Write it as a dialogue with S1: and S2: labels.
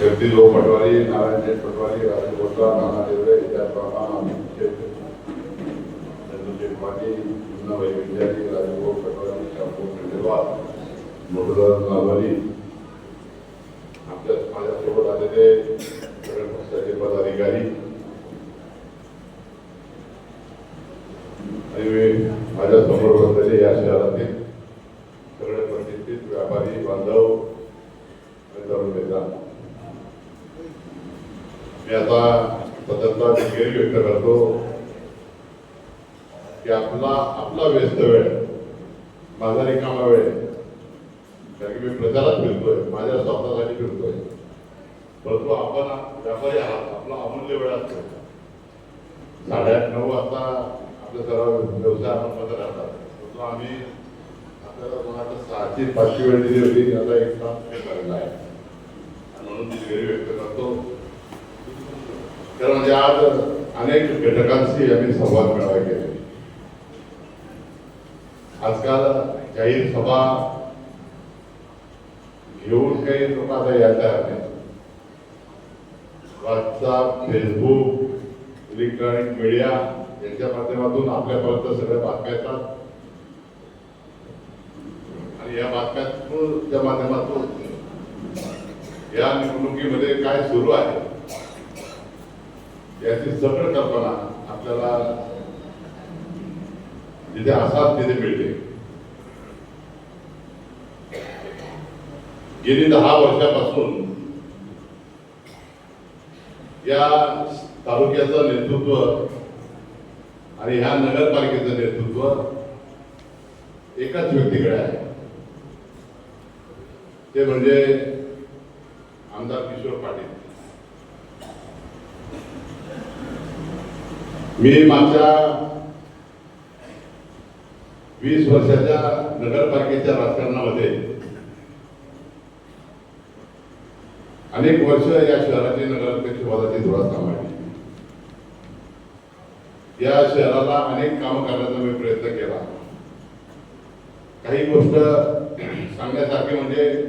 S1: जगदीशभाऊ पटवारी नारायण शेठ पटवारी राजू बोत्रा नाना देवरे त्याचप्रमाणे अमित शेठ चंदू शेठ पाटील मुन्नाभाई विद्यार्थी राजूभाऊ पटवारी शापू खंडेलवाल मधुराज नालवाली आमच्या माझ्यासोबत आलेले सगळे पक्षाचे पदाधिकारी. आणि माझ्यासमोर बसलेले या शहरातील सगळे प्रतिष्ठित व्यापारी बांधव आणि तरुण मित्र मी आता सततचा दिलगिरी व्यक्त करतो की आपला आपला व्यस्त वेळ माझा रिकामा वेळ कारण की मी प्रचारात फिरतोय माझ्या स्वतःसाठी फिरतोय. परंतु आपण व्यापारी आहात आपला अमूल्य वेळ असतो. साडेआठ नऊ वाजता आपल्या सर्व व्यवसाय आपण मध्ये राहतात परंतु आम्ही आपल्याला सहाशे पाचशे वेळ दिली होती आता एक तास करायला आहे. म्हणून दिलगिरी व्यक्त करतो. कारण म्हणजे आज अनेक घटकांशी आम्ही संवाद मेळावे केले. आजकाल जाहीर सभा घेऊन काही लोक आता यायला नाही व्हॉट्सअप फेसबुक इलेक्ट्रॉनिक मीडिया यांच्या माध्यमातून आपल्यापर्यंत सगळ्या बातम्या येतात. आणि या त्या माध्यमातून या निवडणुकीमध्ये काय सुरू आहे? याची जबर कल्पना आपल्याला जिथे असाल तिथे मिळते. गेली दहा वर्षापासून या तालुक्याचं नेतृत्व आणि ह्या नगरपालिकेचं नेतृत्व एकाच व्यक्तीकडे आहे. ते म्हणजे आमदार किशोर पाटील. मी मागच्या वीस वर्षाच्या नगरपालिकेच्या राजकारणामध्ये अनेक वर्ष या शहराची नगराध्यक्ष पदाची धुरा सांभाळली. या शहराला अनेक कामं करण्याचा मी प्रयत्न केला. काही गोष्ट सांगण्यासारखी म्हणजे